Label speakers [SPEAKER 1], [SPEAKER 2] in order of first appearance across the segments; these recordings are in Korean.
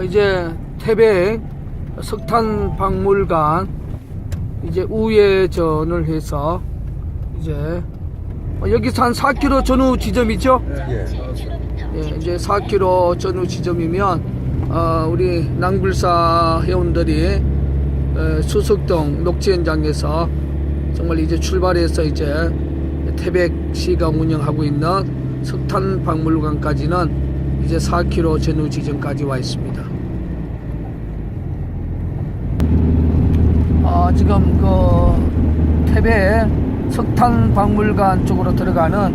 [SPEAKER 1] 어, 이제 태백 석탄 박물관 이제 우회전을 해서 이제 어, 여기서 한 4km 전후 지점이죠?
[SPEAKER 2] 예.
[SPEAKER 1] 예, 이제 4km 전후 지점이면 어, 우리 낭불사 회원들이 에, 수석동 녹지 현장에서 정말 이제 출발해서 이제 태백시가 운영하고 있는 석탄 박물관까지는 이제 4km 전후 지점까지 와 있습니다. 아, 지금 그 태백 석탄 박물관 쪽으로 들어가는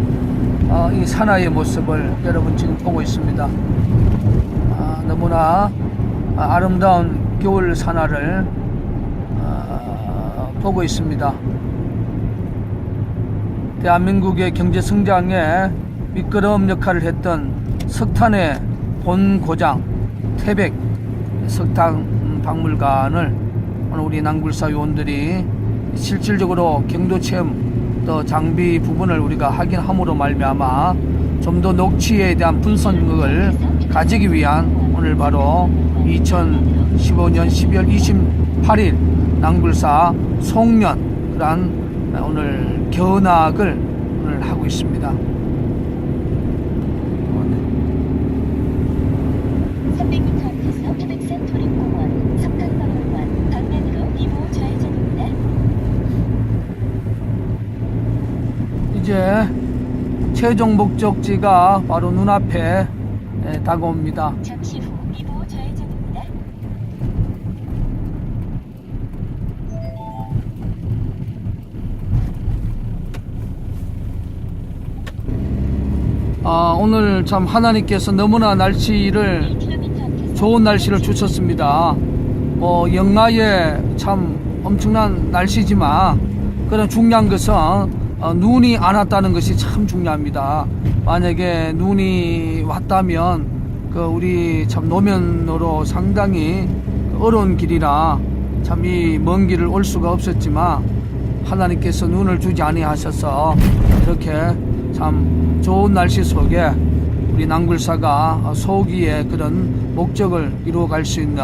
[SPEAKER 1] 어, 이 산하의 모습을 여러분 지금 보고 있습니다. 아, 너무나 아, 아름다운 겨울 산하를 아, 보고 있습니다. 대한민국의 경제 성장에 미끄럼 역할을 했던 석탄의 본 고장 태백 석탄 박물관을 오늘 우리 낭굴사 요원들이 실질적으로 경도 체험 또 장비 부분을 우리가 확인함으로 말미암아 좀 더 녹취에 대한 분석을 가지기 위한 오늘 바로 2015년 12월 28일 낭굴사 송년 그런 오늘 견학을 오늘 하고 있습니다.
[SPEAKER 3] 300m 앞에서 태백산 도림공원 석탄박물관 방면으로 2호 좌회전입니다.
[SPEAKER 1] 이제 최종 목적지가 바로 눈앞에 에, 다가옵니다.
[SPEAKER 3] 잠시 후 2호 좌회전입니다.
[SPEAKER 1] 아, 오늘 참 하나님께서 너무나 날씨를
[SPEAKER 3] 2km 앞에서
[SPEAKER 1] 좋은 날씨를 주셨습니다. 뭐 영하에 참 엄청난 날씨지만 그런 중요한 것은 어, 눈이 안 왔다는 것이 참 중요합니다. 만약에 눈이 왔다면 그 우리 참 노면으로 상당히 어려운 길이라 참 이 먼 길을 올 수가 없었지만 하나님께서 눈을 주지 아니하셔서 이렇게 참 좋은 날씨 속에 우리 낭굴사가 소기의 그런 목적을 이루어갈 수 있는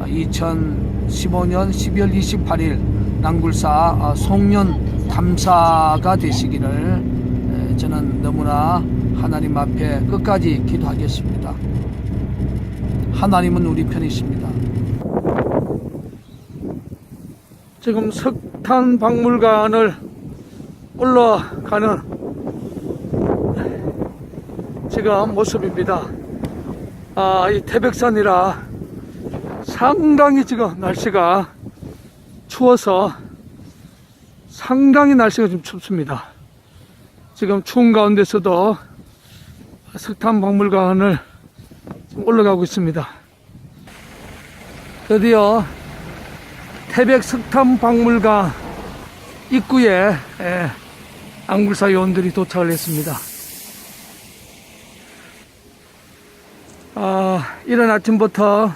[SPEAKER 1] 2015년 12월 28일 낭굴사 송년 탐사가 되시기를 에, 저는 너무나 하나님 앞에 끝까지 기도하겠습니다. 하나님은 우리 편이십니다. 지금 석탄 박물관을 올라가는 지금 모습입니다. 아, 이 태백산이라 상당히 지금 날씨가 추워서 상당히 날씨가 좀 춥습니다. 지금 추운 가운데서도 석탄 박물관을 지금 올라가고 있습니다. 드디어 태백 석탄 박물관 입구에 예, 안굴사 요원들이 도착을 했습니다. 아, 이른 아침부터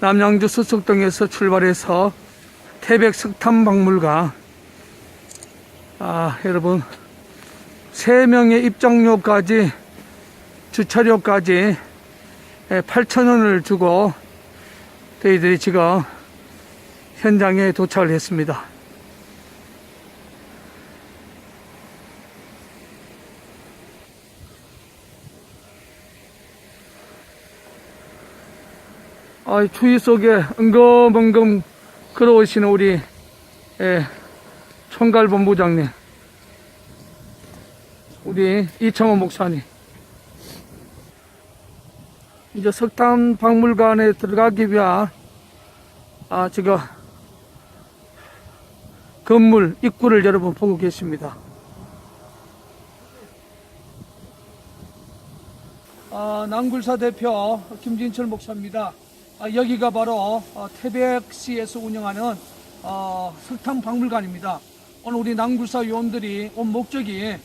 [SPEAKER 1] 남양주 수석동에서 출발해서 태백 석탄 박물관 아, 여러분 세 명의 입장료까지 주차료까지 8,000원을 주고 저희들이 지금 현장에 도착을 했습니다. 아, 이 추위 속에 엉금엉금 걸어오시는 우리 예, 총괄 본부장님, 우리 이창호 목사님. 이제 석탄 박물관에 들어가기 위한 아, 지금 건물 입구를 여러분 보고 계십니다. 아, 남굴사 대표 김진철 목사입니다. 아, 여기가 바로 어, 태백시에서 운영하는 어, 석탄 박물관입니다. 오늘 우리 남굴사 요원들이 온 목적이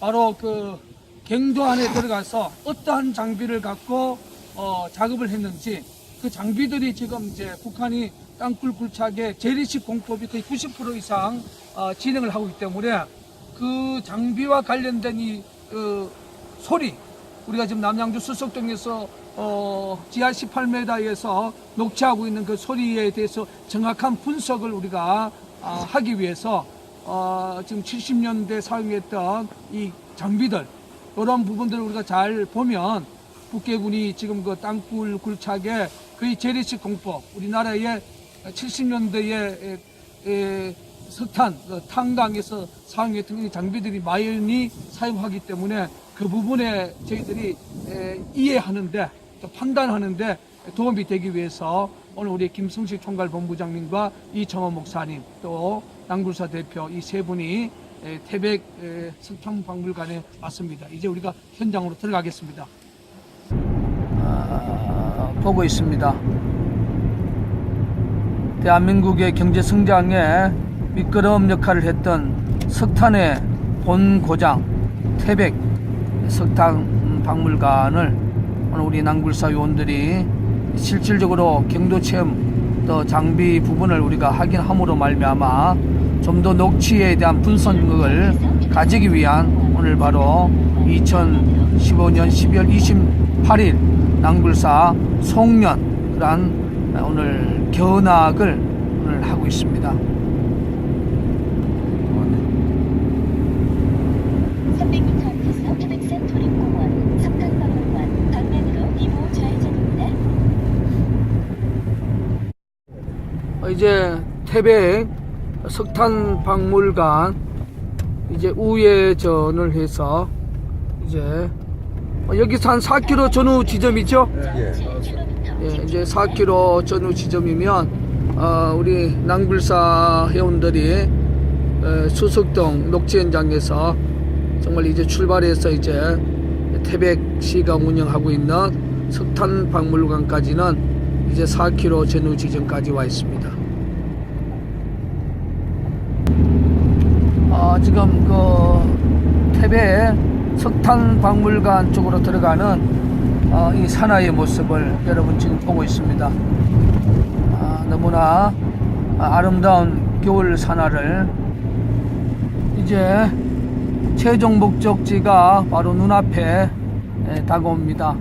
[SPEAKER 1] 바로 그 갱도 안에 들어가서 어떠한 장비를 갖고 어, 작업을 했는지 그 장비들이 지금 이제 북한이 땅굴 굴착의 재래식 공법이 거의 90% 이상 어, 진행을 하고 있기 때문에 그 장비와 관련된 이 어, 소리 우리가 지금 남양주 수석동에서 어, 지하 18m에서 녹취하고 있는 그 소리에 대해서 정확한 분석을 우리가 아, 하기 위해서 어, 지금 70년대 사용했던 이 장비들 이런 부분들을 우리가 잘 보면 북계군이 지금 그 땅굴 굴착에 거의 재래식 공법 우리나라의 70년대에 에, 석탄 그 탄광에서 사용했던 이 장비들이 많이 사용하기 때문에 그 부분에 저희들이 에, 이해하는데 또 판단하는데 도움이 되기 위해서 오늘 우리 김성식 총괄 본부장님과 이정호 목사님 또 양굴사 대표 이 세 분이 에, 태백 에, 석탄박물관에 왔습니다. 이제 우리가 현장으로 들어가겠습니다. 아, 보고 있습니다. 대한민국의 경제 성장에 미끄러움 역할을 했던 석탄의 본 고장 태백 석탄 박물관을 오늘 우리 낭굴사 요원들이 실질적으로 경도 체험 또 장비 부분을 우리가 확인함으로 말미암아 좀 더 녹취에 대한 분석을 가지기 위한 오늘 바로 2015년 12월 28일 낭굴사 송년이란 오늘 견학을 오늘 하고 있습니다.
[SPEAKER 3] 300m 앞에서 태백산 도림공원 석탄박물관 방면으로 이보 좌회전입니다.
[SPEAKER 1] 어, 이제 태백 석탄 박물관 이제 우회전을 해서 이제 어, 여기서 한 4km 전후 지점이죠? 예, 이제 4km 전후 지점이면 어, 우리 낭불사 회원들이 에, 수석동 녹지 현장에서 정말 이제 출발해서 이제 태백시가 운영하고 있는 석탄 박물관까지는 이제 4km 전후 지점까지 와 있습니다. 어, 지금 그 태백 석탄 박물관 쪽으로 들어가는 어, 이 산하의 모습을 여러분 지금 보고 있습니다. 아, 너무나 아, 아름다운 겨울 산하를 이제 최종 목적지가 바로 눈앞에 에, 다가옵니다.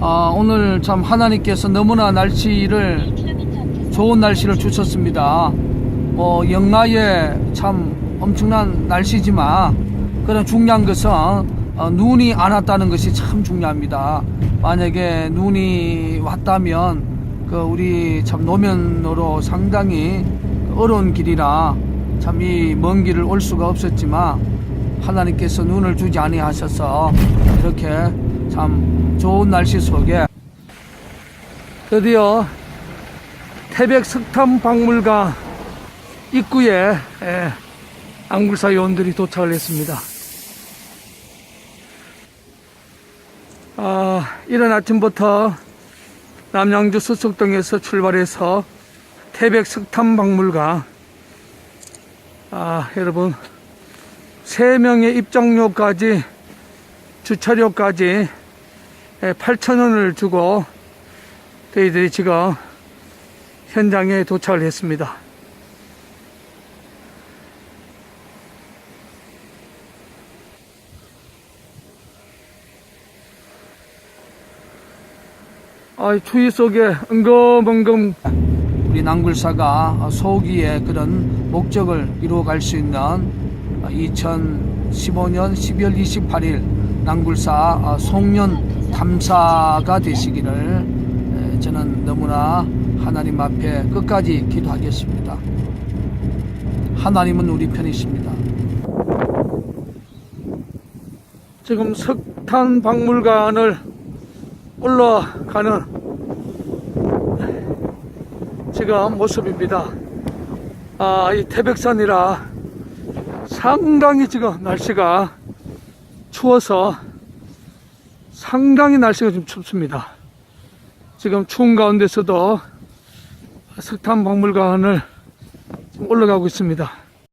[SPEAKER 1] 아, 오늘 참 하나님께서 너무나 날씨를
[SPEAKER 3] 2km 앞에서
[SPEAKER 1] 좋은 날씨를 주셨습니다. 뭐 영하에 참 엄청난 날씨지만 그런 중요한 것은 어, 눈이 안 왔다는 것이 참 중요합니다. 만약에 눈이 왔다면 그 우리 참 노면으로 상당히 어려운 길이라 참 이 먼 길을 올 수가 없었지만 하나님께서 눈을 주지 아니하셔서 이렇게 참 좋은 날씨 속에 드디어 태백 석탄 박물관 입구에 예, 안굴사 요원들이 도착을 했습니다. 아, 이른 아침부터 남양주 수석동에서 출발해서 태백 석탄 박물관 아, 여러분 세 명의 입장료까지 주차료까지 8,000원을 주고 저희들이 지금 현장에 도착을 했습니다. 아, 추위 속에 엉금엉금 우리 낭굴사가 소기의 그런 목적을 이루어갈 수 있는 2015년 12월 28일 낭굴사 송년 탐사가 되시기를 에, 저는 너무나 하나님 앞에 끝까지 기도하겠습니다. 하나님은 우리 편이십니다. 지금 석탄 박물관을 올라가는 지금 모습입니다. 아, 이 태백산이라 상당히 지금 날씨가 추워서 상당히 날씨가 좀 춥습니다. 지금 추운 가운데서도 석탄 박물관을 지금 올라가고 있습니다.